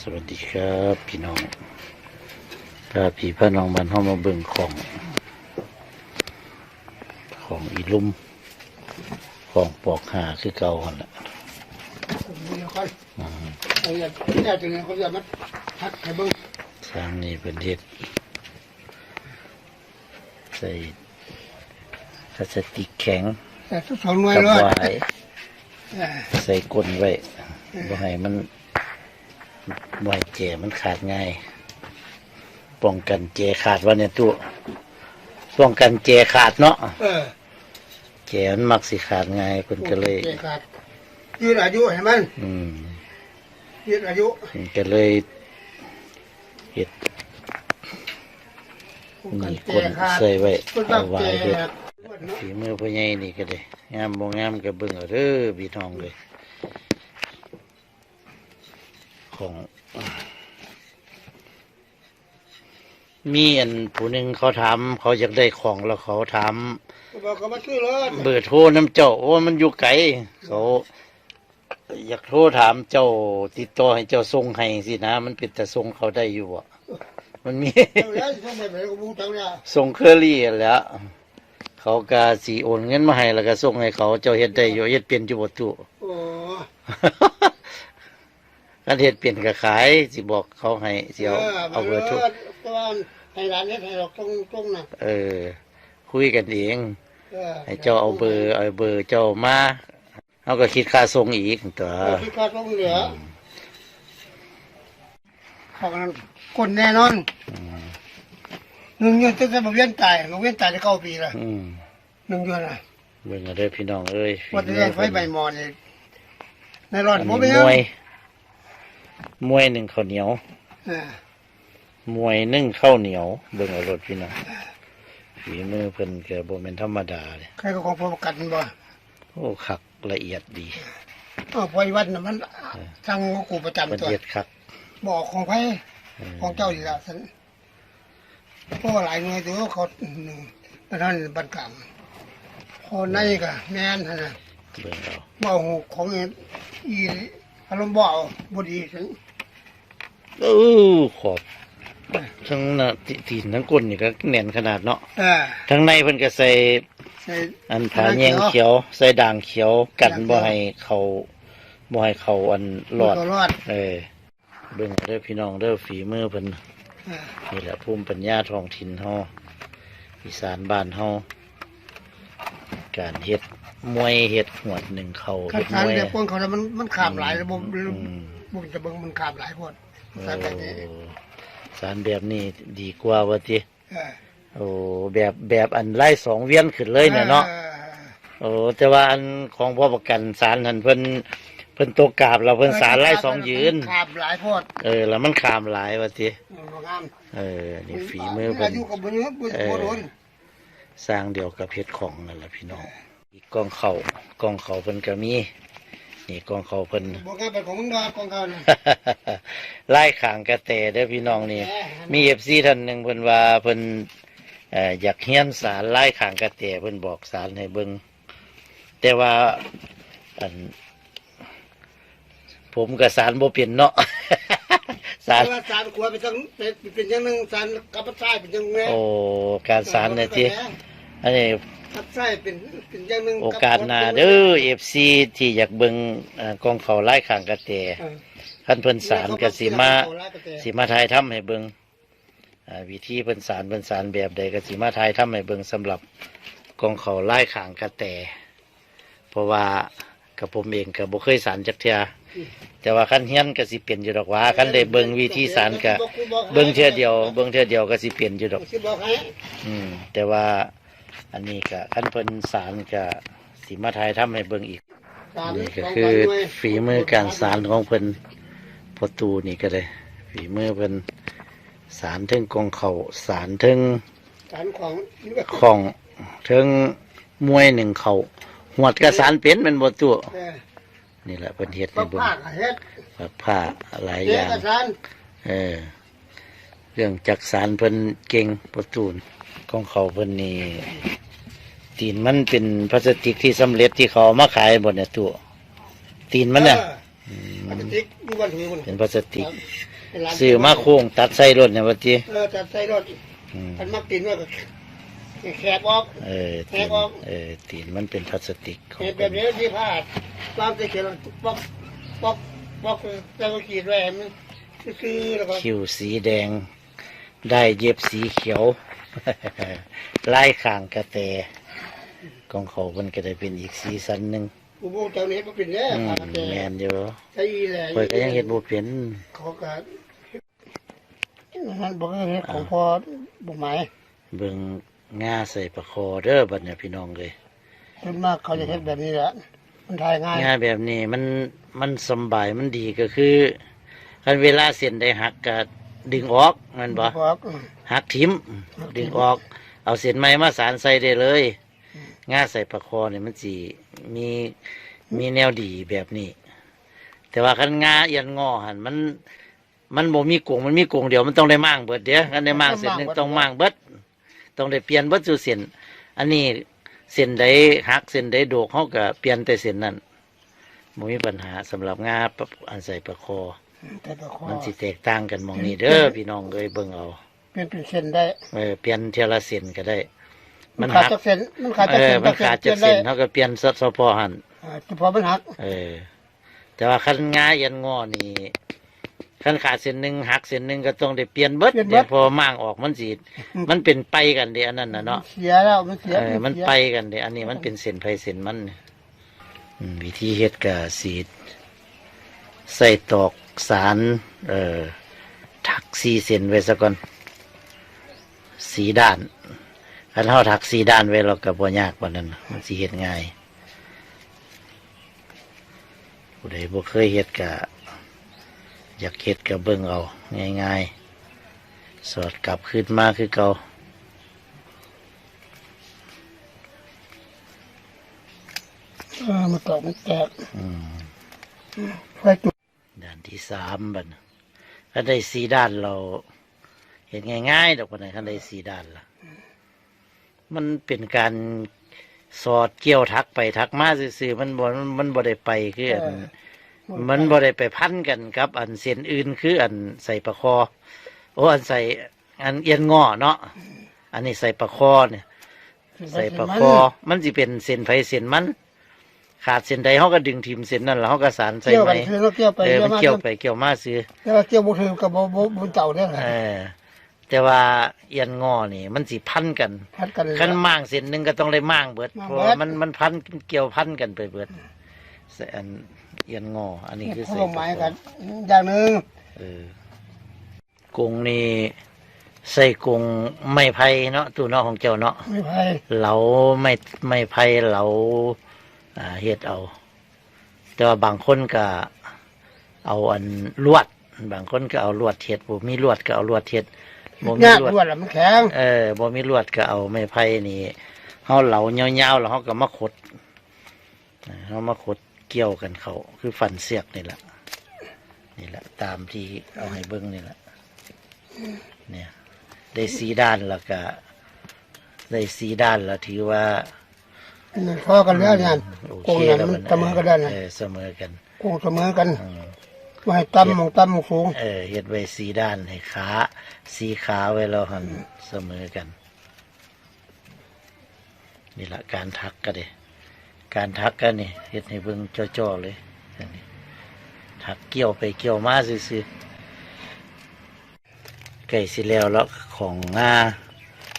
สวัสดีครับพี่น้องพาพี่พาน้องมันเข้ามาเบิ่งของ ของอีลุ่มของปอกหาคือเก่าหันละเดี๋ยวค่อยเอาอย่าที่แรกจะเนี่ยเขาจะมาทักให้เบิ่งสร้างนี่เป็นเฮ็ดใส่พลาสติกแข็งแต่ทุกสองหน่วยกับเลยไว้เออใส่ก้นไว้บ่ให้มัน บ่ให้เจมันขาดง่าย ป้องกันเจขาดว่าเนี่ยตู้ป้องกันเจขาดเนาะเออเจมันมักสิขาดง่ายเพิ่นก็เลยเกขาดยืดอายุให้มันอืมยืดอายุเพิ่นก็เลยเฮ็ดป้องกันี่เกก้นขาดใส่ไว้คนรัเอากไว้เกเฮ็ดขาดฝีมือพ่อใหญ่นี่ก็ได้งามบ่งามก็เบิ่งเอาเด้อพี่น้องเลย ของ มีอันผู้หนึ่งเขาถามเขาอยากได้ของแล้วเขาถามบอกเขามาซื้อรถเบอร์โทรน้ำเจ้าโอ้มันอยู่ไกลเขา อยากโทรถามเจ้าติดต่อให้เจ้าส่งให้สินะ มันเป็นแต่ส่งเขาได้อยู่อะมันมีเจ้าแล้วส่งไปไหนก็บูจังเนี่ยส่งเคอรี่แหล้วเขาก็สีโอนเงินมาให้แล้วก็ส่งให้เขาเจ้าเฮ็ดได้อยู่เฮ็ดเป็นอยู่บ่ตุโอ้ กันเฮ็ดเป็นก็ขายสิบอกเขาให้สิเอาเอาเบอร์โทรตัวให้ร้านนี้ให้เราตรงตรงๆนะเออ คุยกันเองเออให้เจ้าเอาเบอร์เอาเบอร์เจ้ามาเขาก็คิดค่าส่งอีกตัวเออที่ค่าตรงเหลือเขากันคนแน่นอนอืมหนึ่งเดือนตั้งแต่มาเวียนตายมาเวียนตายได้เก้าปีแล้วอืมหนึ่งเดือนอะเบิ่งเอาเด้อพี่น้องเอ้ยว่าจะได้ไฟใบหมอนนี่ในรออัดนผมนี้ไม่ มเอาวยมวยหนึ่งข้าวเหนียวเออมวยนึ่งข้าวเหนียว เบิ่งเอารถพี่น้องฝีมือเพิ่นก็บ่แม่นธรรมดาเลยใครก็ของผมประกันบ่โอ้คักละเอียดดีอ๋อพอยวัดน่ะมันทางกูประจำละตัวเอียดคักบอกของไผเออของเจ้าอยู่แล้วฉันเพราะว่าหลายหน่วยตัวเขาหนึ่งประธานบันกลางพอในก็แม่นหั่นน่ะเบิ่งเอาบ่หูของอี อารมณ์บ่เอาบ่ดีฉันเออขอบทั้งหน้าที่ตีนทั้งก้นนี่ก็แน่นขนาดเนาะเออทั้งในเพิ่นก็ใส่ใส่อันผาแยงเขียว ใส่ด่างเขียวกันบ่ให้เขาบ่ให้เขาอันหลอดตัวรอดเออเบิ่งเอาเด้อพี่น้องเด้อฝีมือเพิ่นเออนี่แหละภูมิปัญญาท้องถิ่นเฮาอีสานบ้านเฮาการเฮ็ด มวยเฮ็ดหวดหนึ่งเขาคัเฮ็นดสารมวยเดี๋ยวพวกเขาแล้วมันมันขามหลายแล้วบ่อืม บ่จะเบิ่งมันขามหลายพวดสารแบบนี้โอ้สารแบบนี้ดีกว่าว่าติเออโอ้แบบแบบอันไล่สองเวียนขึ้นเลยเนี่ยเนาะออโอ้แต่ว่าอันของพ่อประกันสารนั่นเพิ่นเพิ่นตกกราบเราเพิ่นสารไล่สองยืน ขามหลายพวดเออ แล้วมันขามหลายว่าติเออบ่งามเออ นี่ฝีมือเพิ่อานยุก็บ่เยอะบ่บ่โดน สร้างเดียวกับเพชรของนั่นแหละพี่น้อง อีกกองเขากองเขาเพิ่นก็มีนี่กองเขาเพิ่นบ่งามเป็นของมึงดอกของเขาน่ะไล่ขางกระแตเด้อพี่น้องนี่ มีเอฟซีท่านหนึ่งเพิ่นว่าเพิ่นเอ่ออยากเฮียนสารไล่ขางกระแตเพิ่นบอกสารให้เบิ่งแต่ว่าอันผมกับสารบ่เป็นเนาะสารแต่ว่าสารขวเป็นจังเป็นเป็นอย่างหนึงสารกับปัดซ้ายเป็นจังแม่โอ้การสารเนี่ยที่อันนี้ ปัดซ้ายเป็นเป็นอย่างหนึงโอกาสหน้าเด้อเอฟซีที่อยากเบิ่งเอ่อกองเขาไล่ขางกระแตเออท่านเพิ่นสารกสิมาเอละก็แต่สิมาทายทำให้เบิงอ่าวิธีเพิ่นสารเพิ่นสารแบบใดก็สิมาทายทำให้เบิงสำหรับกองเขาไล่ขางกระแตเพราะว่ากับผมเองก็บ่เคยสารจักเทื่อแต่ว่าคันเฮียนก็สิเปลี่ยนอยู่ดอกว่าคันได้เบิงวิธีสารก็เบิงเทื่อเดียวเบิงเทื่อเดียวก็สิเปลี่ยนอยู่ดอก สิบอกให้อืมแต่ว่า อันนี้ก็คันเพิ่นสารก็สิมาทายทำให้เบิงอีกสารนี่ก็สงคือพันหน่วยฝีมือการสารของเพิ่นพอตูนี่ก็เลยฝีมือเพิ่นสารถึงกองเขาสารถึงสารของของถึงมวยหนึ่งเขาหวดกระสารเป็นเป็นบตัวเออนี่แหละเพิ่นเฮ็ดปัให้กเบิ่งผ้าก็เฮ็ดปักผ้าหลายอเฮ็ดย่างกระสานเออเรื่องจักสารเพิ่นเก่งประตูน ของเขาเพิ่นนี่ตีนมันเป็นพลาสติกที่สำเร็จที่เขาเอามาขายบนเนี่ยตัวตีนมันน่ะเออพลาสติกอยู่บ้านถือมันเป็นพลาสติกเป็นร้นซื้อมาโค้งตัดใส่รถเนี่ยว่าจีเออจัดใส่รถอืมมันมักตินว่าก็แขกออก เออแทตีกนออกเออตีนมันเป็นพลาสติกของเห็นแบบนี้ที่พลาดวางใส่เขียนป๊อกป๊อกป๊อกแล้วก็ขีดไว้ให้มันซื้อๆแล้วก็คิ้วสีแดง ได้เย็บสีเขียว ลายข้างกระแตของเขามันก็ได้เป็นอีกสีสันหนึ่งผู้บงเจ้านี้มันเป็นแน่อืมพาแต่แมนอยู่ใช่แหละเพิ่นก็ยังเฮ็ดบ่เป็นเขาก็นั่นบอกว่าเฮ็ดของพ่อบ่หมายเบิ่งง่าใส่ประคอเด้อบัดเนี่ยพี่น้องเลย ส่วนมากเขาจะเฮ็ดแบบนี้แหละมันทายง่ายง่าแบบนี้มันมันสำบายมันดีก็คือคันเวลาเส้นได้หักก็ดึงออกแมันบ่บอก หักทิมดึงออก เอาเส้นไม้มาสานใส่ได้เลยง่าใส่ประคอเนี่ยมันสิมีมีแนวดีแบบนี้ แต่ว่าคันง่าเอียนงอหันมัน มันบ่มีกงมันมีกงเดียวมันต้องได้มั่างเบิดเด้อคันได้มั่างเส้นหนึงต้องมั่างเบิดต้องได้เปลี่ยนเบิดสู่เส้นอันนี้เส้นใดหักเส้นใดโดกเขาก็เปลี่ยนแต่เส้นนั้นบ่มีปัญหาสำหรับงาปะอันใส่ประคอแต่ประคอมันสิแตกต่างกันหมองนี้เด้อพี่น้องเอ้ยเบิ่งเอา เป็นเป็นเส้นได้เออเปลี่ยนเทยละเส้นก็ได้ มัมันนขาดหักจากเส้นมันขาดเอจากอเส้นมันขาดจากได้เส้นเขาก็เปลี่ยนสสพอหันอ่าเฉพาะมันหักเออ แต่ว่าคันงาเอียนงอนี่คันขาดเส้นหนึ่งหักเส้นหนึ่งก็ต้องได้เปลี่ยนเบิดเดี๋ยวพอมั่างออกมันสิมันเป็นไปกันเด้อันนั้นน่ะเนาะ เสียแล้วมันเสียเออ มันเสียไปกันเด้อันนี้มันเป็นเส้นไผเส้นมันเนี่ยอืมวิธีเฮ็ดกะสีดใส่ตอกสาร เอ่อถักสีเส้นไว้ซะก่อน สีด้านคันเฮาถักสีด้านไว้เราก็บ่ยากปานนั้นมันสิเฮ็ดง่ายผู้ใดบ่เคยเฮ็ดก็อยากเฮ็ดก็เบิ่งเอา ง่ายๆ สอดกลับขึ้นมาคือเก่าเออมันตอกมันแตกอืมไฟจุดด้านที่สามบัดนถ้าได้สีด้านเรา เห็นง่ายๆดอกบัดนถ้าได้สีด้านละมันเป็นการสอดเกี่ยวทักไปทักมาซื่อๆมันบ่มันบ่ได้ไปคืออันมันบ่ได้ไปพันกันกับ อันเส้นอื่นคืออันใส่ประคอ โอ้อันใส่ อันเอียนงอเนาะอันนี้ใส่ประคอเนี่ย ใส่ประคอ มันสิเป็นเส้นไฟเส้นมัน ขาดเส้นใดเขาก็ดึงทิมเส้นนั่นแล้วเขาก็สานใส่เกี่ยวไหมกันคือเราเกี่ยวไปเออเกี่ยวมันมาเกี่ยวไปเกี่ยวมาซื้อแต่ว่าเกี่ยวบุถือกับบ่บ่บนเต่าได้แหละเออ แต่ว่าเอียนงอนี่ มันสิพันกันพัดกันเลย ขั้นม่างเส้นหนึ่งก็ต้องได้ม่างเบิด ม่างเพเบิด ราะว่ามันมันพันเกี่ยวพันกันไปเบิดใส่อันเอียนงอ อันนี้คือเขาใส่ลงไม้กัน อย่างหนึ่งเออกรงนี่ใส่กรงไม้ไผ่เนาะตู้เนาะของเจ้าเนาะ ไม่ไผ่เหลาไม่ไม่ไผ่เหลาอ่าเฮ็ดเอา แต่ว่าบางคนก็เอาอันลวด บางคนก็เอาลวดเฮ็ดบ่มีลวดก็เอาลวดเฮ็ด บ่มียากลวดรวดแล้วมันแข็งเออบ่มีลวดก็เอาไม้ไผ่นี่เฮาเหลายาวๆแล้วเฮาก็มาขดเออเฮามาขดเกี่ยวกันเขาคือฟันเสียกนี่แหละนี่แหละ ตามที่เอาให้เบิ่งนี่แหละเนี่ย ได้สีด้านแล้วก็ได้สีด้านแล้วถือว่านี่พอกันแล้วเนี่ยโอโกงเคเนี่ยแล้วมัมันนเสมอกันได้นะเออเสมอกันโกงเสมอกัน อืม ไว้ตั้มมองตั้มมองสูงเออเฮ็ดไว้สีด้านให้ขาสีขาไว้แล้วหันเสมอกัน นี่ละการทักก็เด้การทักกันนี่เฮ็ดให้เบิ่งจ่อๆเลยอันนี้ทักเกี่ยวไปเกี่ยวมาซื่อๆไก่สิแล้วแล้วของงา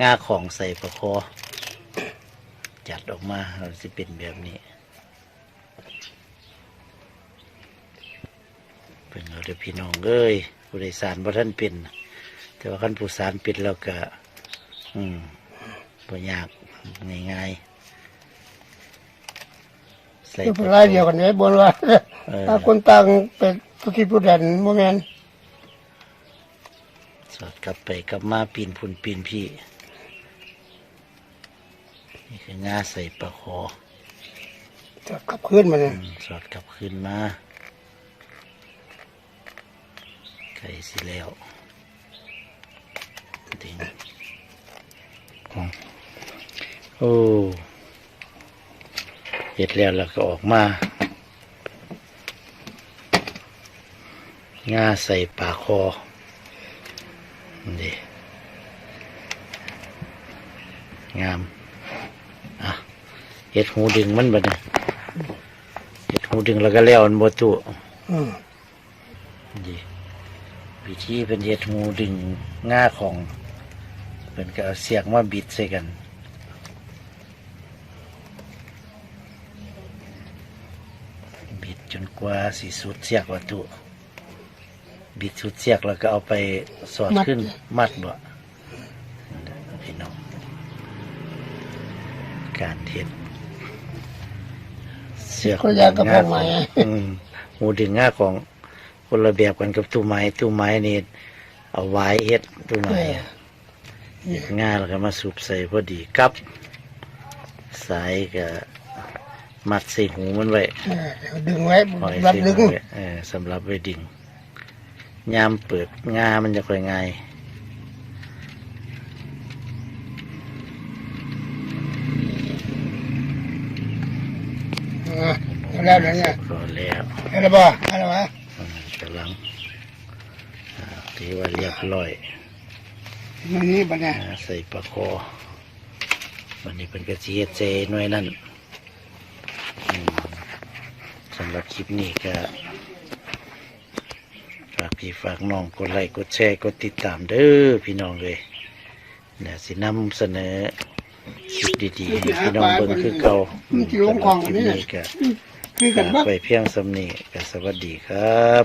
งาของใส่ประคอจัดออกมาเราสิเป็นแบบนี้ เป็นเราเด้อพี่น้องเอ้ยผู้โดยสารบ่ท่านเป็น แต่ว่าคันผู้สารเป็นแล้วก็อืมบ่ยากง่ายๆใส่คือเป็นรายเดียวกันเนี่ยบนว่าเออถ้าคนต่างเป็นทุกที่ผู้แดนโมเมนสอดกลับไปกลับมาปีนพุ่นปีนพี่ นี่คืองาใส่ปลาคอ จะกลับขึ้นมาเนี่ย อืมสอดกลับคืนมา ไก่สิแล้วถึงอ๋อโอ้เห็ดแล้วแล้วก็ออกมางาใส่ปากคอนี่งามอะเห็ดหูดึงมันบัดเนี่ยเห็ดหูดึงแล้วก็แล้วมันบตุอืม วิธีเป็นเห็ดหูดึงง่าของเป็นก็เอาเสียกมาบิดใส่กันบิดจนกว่าสีสุดเสียกวัตถุบิดสุดเสียกแล้วก็เอาไปสอดขึ้นมัดบ่นั่นแหละพี่น้องการเห็ดเสือกก็อยากกับพวกใหม่อืมหูดึงง่าของ คนละแบบกันกับตู้ไม้ตู้ไม้นี่เอาไว้เฮ็ดตู้ไม้อะเฮ็ดง่าแล้วก็มาสูบใส่พอดีกับสายก็มัดใส่หูมันไว้เออเดี๋ยวดึงไว้ปล่อยรับใส่ดึงหูไว้เออสำหรับไว้ดิ่งยามเปิดงามันจะค่อยง่ายเออแล้วแล้วเนี่ยก็แล้วแล้วบ่อะไรวะ อืมกำลังอ่าถือว่าเรียบร้อยมันนี่บัดเนี่ยอ่าใส่ปลาคอวันนี้เป็นกระเจี๊ยดเจหน่วยนั่นอืมสำหรับคลิปนี้ก็ฝากพี่ฝากน้องกดไลค์กดแชร์กดติดตามเด้อพี่น้องเลยเนี่ยสินำเสนอคลิปดีๆให้พี่น้องเบิ่งคือเก่ามันจะลงของคอัลินปนี้นี้ก็คือกันฝาบ่กไปเพียงสำนีก็สวัสดีครับ